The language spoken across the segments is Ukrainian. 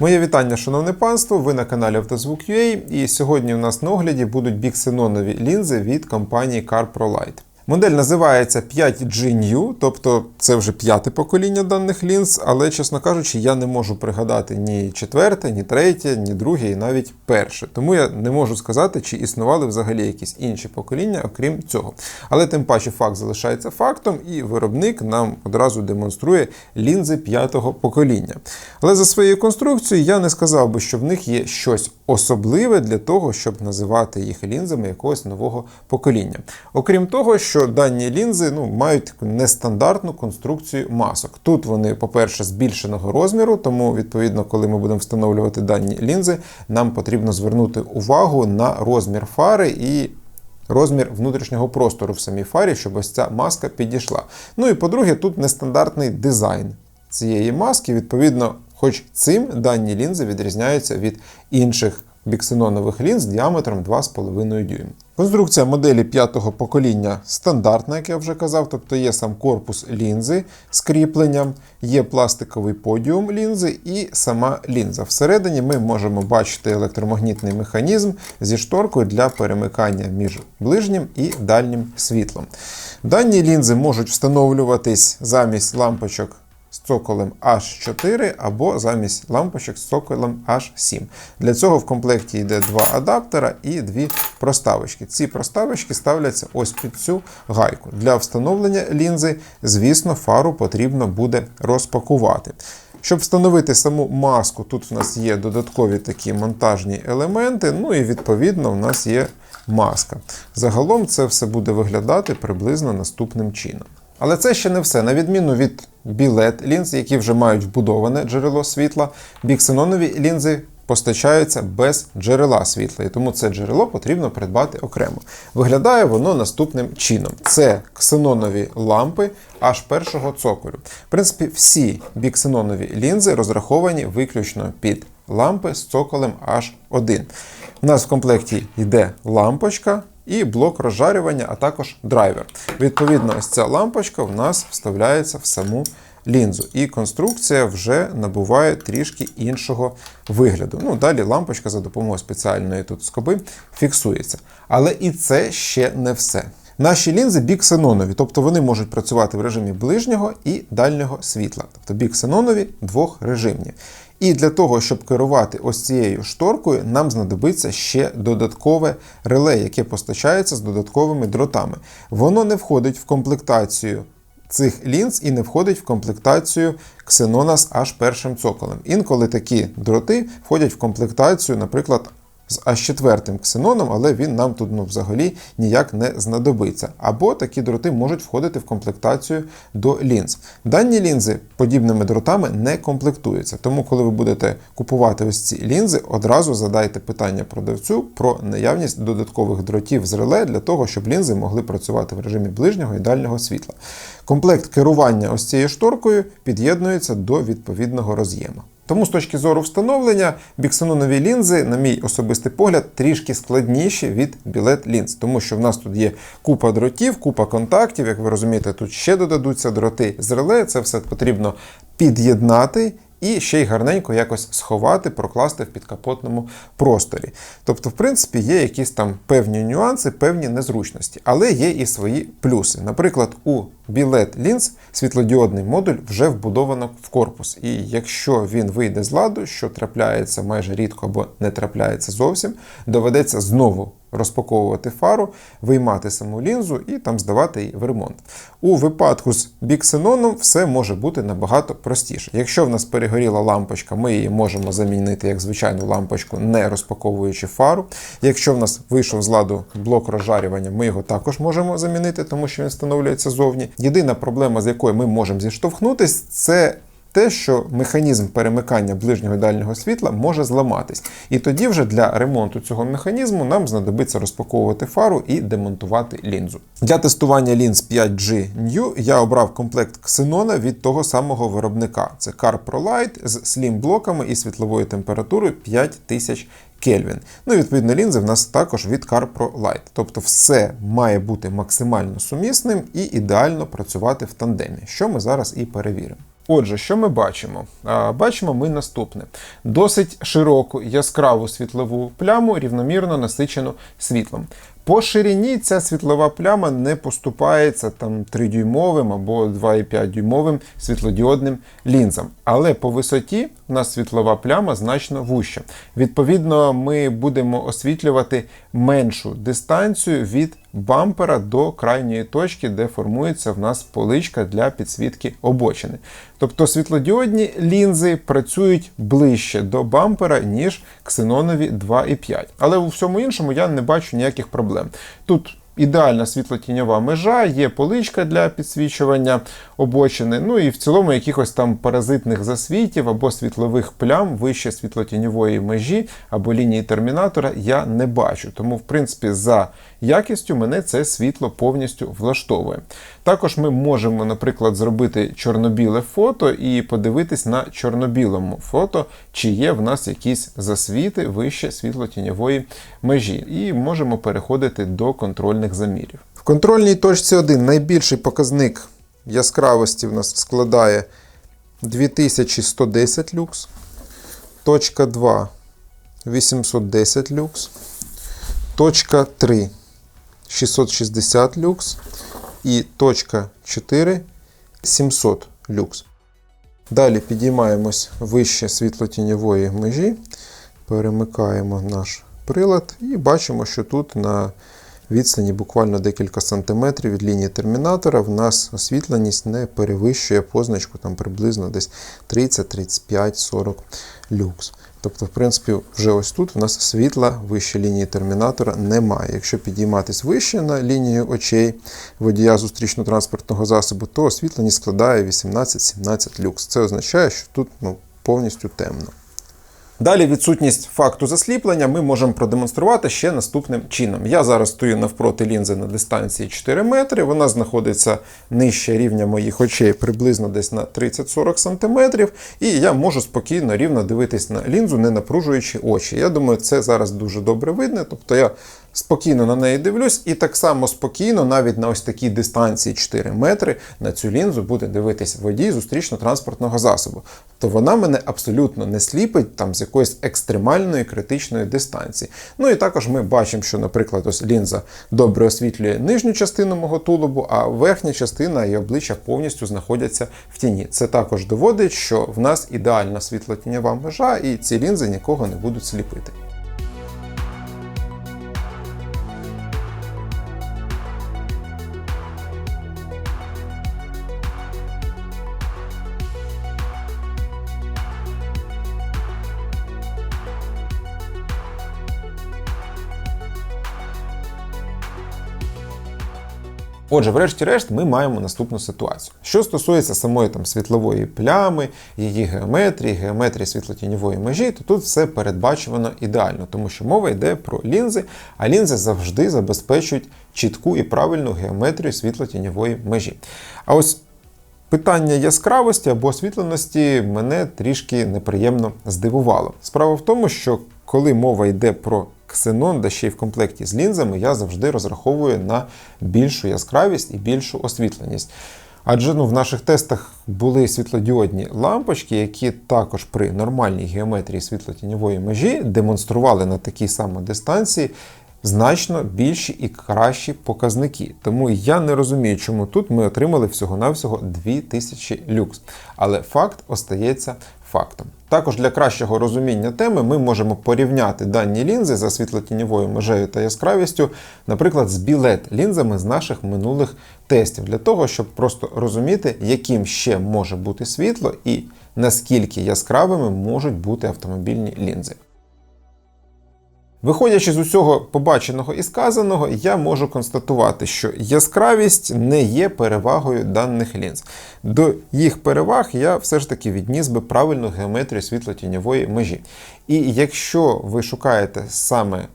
Моє вітання, шановне панство. Ви на каналі Автозвук.ua і сьогодні у нас на огляді будуть біксенонові лінзи від компанії CarProLight. Модель називається 5G New, тобто це вже п'яте покоління даних лінз, але, чесно кажучи, я не можу пригадати ні четверте, ні третє, ні друге, і навіть перше. Тому я не можу сказати, чи існували взагалі якісь інші покоління, окрім цього. Але тим паче факт залишається фактом, і виробник нам одразу демонструє лінзи п'ятого покоління. Але за своєю конструкцією я не сказав би, що в них є щось особливе для того, щоб називати їх лінзами якогось нового покоління. Окрім того, що дані лінзи ну, мають таку нестандартну конструкцію масок. Тут вони, по-перше, збільшеного розміру, тому, відповідно, коли ми будемо встановлювати дані лінзи, нам потрібно звернути увагу на розмір фари і. Розмір внутрішнього простору в самій фарі, щоб ось ця маска підійшла. Ну і по-друге, тут нестандартний дизайн цієї маски. Відповідно, хоч цим дані лінзи відрізняються від інших біксенонових лінз діаметром 2,5 дюйм. Конструкція моделі п'ятого покоління стандартна, як я вже казав, тобто є сам корпус лінзи з кріпленням, є пластиковий подіум лінзи і сама лінза. Всередині ми можемо бачити електромагнітний механізм зі шторкою для перемикання між ближнім і дальнім світлом. Дані лінзи можуть встановлюватись замість лампочок цоколем H4 або замість лампочок з цоколем H7. Для цього в комплекті йде два адаптера і дві проставочки. Ці проставочки ставляться ось під цю гайку. Для встановлення лінзи, звісно, фару потрібно буде розпакувати. Щоб встановити саму маску, тут у нас є додаткові такі монтажні елементи, ну і відповідно у нас є маска. Загалом це все буде виглядати приблизно наступним чином. Але це ще не все. На відміну від білет лінз, які вже мають вбудоване джерело світла, біксенонові лінзи постачаються без джерела світла, і тому це джерело потрібно придбати окремо. Виглядає воно наступним чином: це ксенонові лампи аж першого цоколю. В принципі, всі біксенонові лінзи розраховані виключно під лампи з цоколем H1. У нас в комплекті йде лампочка і блок розжарювання, а також драйвер. Відповідно, ось ця лампочка в нас вставляється в саму лінзу. І конструкція вже набуває трішки іншого вигляду. Ну, Далі лампочка за допомогою спеціальної тут скоби фіксується. Але і це ще не все. Наші лінзи біксенонові, тобто вони можуть працювати в режимі ближнього і дальнього світла. Тобто біксенонові двохрежимні. І для того, щоб керувати ось цією шторкою, нам знадобиться ще додаткове реле, яке постачається з додатковими дротами. Воно не входить в комплектацію цих лінз і не входить в комплектацію ксенона з аж першим цоколем. Інколи такі дроти входять в комплектацію, наприклад, з аж четвертим ксеноном, але він нам тут ну, взагалі ніяк не знадобиться. Або такі дроти можуть входити в комплектацію до лінз. Дані лінзи подібними дротами не комплектуються. Тому, коли ви будете купувати ось ці лінзи, одразу задайте питання продавцю про наявність додаткових дротів з реле для того, щоб лінзи могли працювати в режимі ближнього і дальнього світла. Комплект керування ось цією шторкою під'єднується до відповідного роз'єма. Тому з точки зору встановлення біксенонові лінзи, на мій особистий погляд, трішки складніші від білет лінз, тому що в нас тут є купа дротів, купа контактів. Як ви розумієте, тут ще додадуться дроти з реле. Це все потрібно під'єднати. І ще й гарненько якось сховати, прокласти в підкапотному просторі. Тобто, в принципі, є якісь там певні нюанси, певні незручності, але є і свої плюси. Наприклад, у білет лінз світлодіодний модуль вже вбудовано в корпус. І якщо він вийде з ладу, що трапляється майже рідко або не трапляється зовсім, доведеться знову розпаковувати фару, виймати саму лінзу і там здавати її в ремонт. У випадку з біксеноном все може бути набагато простіше. Якщо в нас перегоріла лампочка, ми її можемо замінити як звичайну лампочку, не розпаковуючи фару. Якщо в нас вийшов з ладу блок розжарювання, ми його також можемо замінити, тому що він встановлюється зовні. Єдина проблема, з якою ми можемо зіштовхнутися, це те, що механізм перемикання ближнього і дальнього світла може зламатись. І тоді вже для ремонту цього механізму нам знадобиться розпаковувати фару і демонтувати лінзу. Для тестування лінз 5G New я обрав комплект Xenon від того самого виробника. Це CarProLight з слім-блоками і світловою температурою 5000 Кельвін. Ну і відповідно лінзи в нас також від CarProLight. Тобто все має бути максимально сумісним і ідеально працювати в тандемі, що ми зараз і перевіримо. Отже, що ми бачимо? Бачимо ми наступне: досить широку яскраву світлову пляму, рівномірно насичену світлом. По ширині ця світлова пляма не поступається там 3-дюймовим або 2,5-дюймовим світлодіодним лінзам. Але по висоті у нас світлова пляма значно вуща. Відповідно, ми будемо освітлювати меншу дистанцію від бампера до крайньої точки, де формується в нас поличка для підсвітки обочини. Тобто світлодіодні лінзи працюють ближче до бампера, ніж ксенонові 2,5. Але у всьому іншому я не бачу ніяких проблем. Тут ідеальна світлотіньова межа, є поличка для підсвічування обочини, ну і в цілому якихось там паразитних засвітів або світлових плям вище світлотіньової межі або лінії термінатора я не бачу. Тому, в принципі, за якістю мене це світло повністю влаштовує. Також ми можемо, наприклад, зробити чорно-біле фото і подивитись на чорно-білому фото, чи є в нас якісь засвіти вище світлотіньової межі, і можемо переходити до контрольних замірів. В контрольній точці 1 найбільший показник яскравості в нас складає 2110 люкс, точка 2 810 люкс, точка 3 660 люкс і точка 4 700 люкс. Далі підіймаємось вище світлотіньової межі, перемикаємо наш прилад і бачимо, що тут на відстані буквально декілька сантиметрів від лінії термінатора в нас освітленість не перевищує позначку там приблизно десь 30, 35, 40 люкс. Тобто, в принципі, вже ось тут в нас світла вище лінії термінатора немає. Якщо підійматись вище на лінію очей водія зустрічно-транспортного засобу, то освітлення складає 18-17 люкс. Це означає, що тут ну, повністю темно. Далі відсутність факту засліплення ми можемо продемонструвати ще наступним чином. Я зараз стою навпроти лінзи на дистанції 4 метри, вона знаходиться нижче рівня моїх очей приблизно десь на 30-40 см, і я можу спокійно рівно дивитись на лінзу, не напружуючи очі. Я думаю, це зараз дуже добре видно. Тобто я спокійно на неї дивлюсь, і так само спокійно, навіть на ось такій дистанції 4 метри, на цю лінзу буде дивитись водій зустрічно-транспортного засобу. То вона мене абсолютно не сліпить там з якоїсь екстремальної критичної дистанції. Ну і також ми бачимо, що, наприклад, ось лінза добре освітлює нижню частину мого тулубу, а верхня частина і обличчя повністю знаходяться в тіні. Це також доводить, що в нас ідеальна світлотіньова межа, і ці лінзи нікого не будуть сліпити. Отже, врешті-решт, ми маємо наступну ситуацію. Що стосується самої там світлової плями, її геометрії, геометрії світлотіньової межі, то тут все передбачено ідеально, тому що мова йде про лінзи, а лінзи завжди забезпечують чітку і правильну геометрію світлотіньової межі. А ось Питання яскравості або освітленості мене трішки неприємно здивувало. Справа в тому, що коли мова йде про ксенон, да ще й в комплекті з лінзами, я завжди розраховую на більшу яскравість і більшу освітленість. Адже ну, в наших тестах були світлодіодні лампочки, які також при нормальній геометрії світлотіньової межі демонстрували на такій самій дистанції значно більші і кращі показники. Тому я не розумію, чому тут ми отримали всього-навсього 2000 люкс. Але факт остається фактом. Також для кращого розуміння теми ми можемо порівняти дані лінзи за світлотіньовою межею та яскравістю, наприклад, з білет лінзами з наших минулих тестів, для того, щоб просто розуміти, яким ще може бути світло і наскільки яскравими можуть бути автомобільні лінзи. Виходячи з усього побаченого і сказаного, я можу констатувати, що яскравість не є перевагою даних лінз. До їх переваг я все ж таки відніс би правильну геометрію світлотіньової межі. І якщо ви шукаєте саме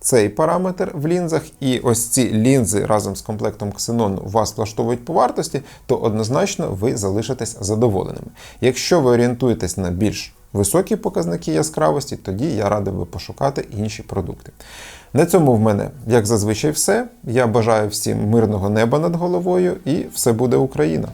цей параметр в лінзах, і ось ці лінзи разом з комплектом ксенону вас влаштовують по вартості, то однозначно ви залишитесь задоволеними. Якщо ви орієнтуєтесь на більш високі показники яскравості, тоді я радив би пошукати інші продукти. На цьому в мене, як зазвичай, все. Я бажаю всім мирного неба над головою і все буде Україна!